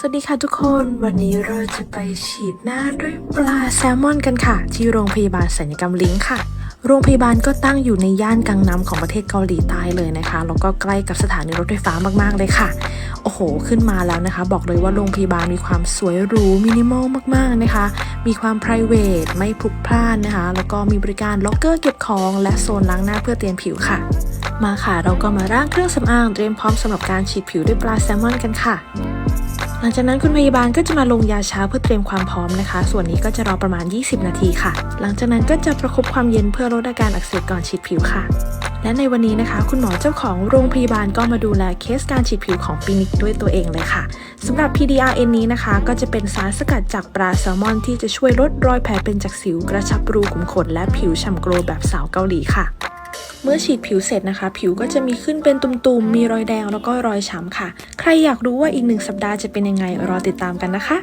สวัสดีค่ะทุกคนวันนี้เราจะไปฉีดหน้าด้วยปลาแซลมอนกันค่ะ ที่โรงพยาบาลสัญญกรรมลิงค์ค่ะ โรงพยาบาลก็ตั้งอยู่ในย่านกังนำของประเทศเกาหลีใต้เลยนะคะ แล้วก็ใกล้กับสถานีรถไฟฟ้ามากๆเลยค่ะ โอ้โห ขึ้นมาแล้วนะคะ บอกเลยว่าโรงพยาบาลมีความสวยหรูมินิมอลมากๆนะคะ มีความ p r i v a t ไม่พลุกพล่านนะคะ แล้วก็มีบริการล็อกเกอร์เก็บของและโซนล้างหน้าเพื่อเตรียมผิวค่ะมาค่ะ เราก็มาร่างเครื่องสำอางเตรียมพร้อมสำหรับการฉีดผิวด้วยปลาแซลมอนกันค่ะ หลังจากนั้นคุณพยาบาลก็จะมาลงยาชาเพื่อเตรียมความพร้อมนะคะ ส่วนนี้ก็จะรอประมาณ 20 นาทีค่ะ หลังจากนั้นก็จะประคบความเย็นเพื่อลดอาการอักเสบก่อนฉีดผิวค่ะ และในวันนี้นะคะ คุณหมอเจ้าของโรงพยาบาลก็มาดูแลเคสการฉีดผิวของปินิกด้วยตัวเองเลยค่ะสำหรับ PDRN นี้นะคะ ก็จะเป็นสารสกัดจากปลาแซลมอนที่จะช่วยลดรอยแผลเป็นจากสิวกระชับรูขุมขนและผิวฉ่ำโกลแบบสาวเกาหลีค่ะ เมื่อฉีดผิวเสร็จนะคะ ผิวก็จะมีขึ้นเป็นตุ่มๆ มีรอยแดงแล้วก็รอยช้ำค่ะ ใครอยากรู้ว่าอีกหนึ่งสัปดาห์จะเป็นยังไงรอติดตามกันนะคะ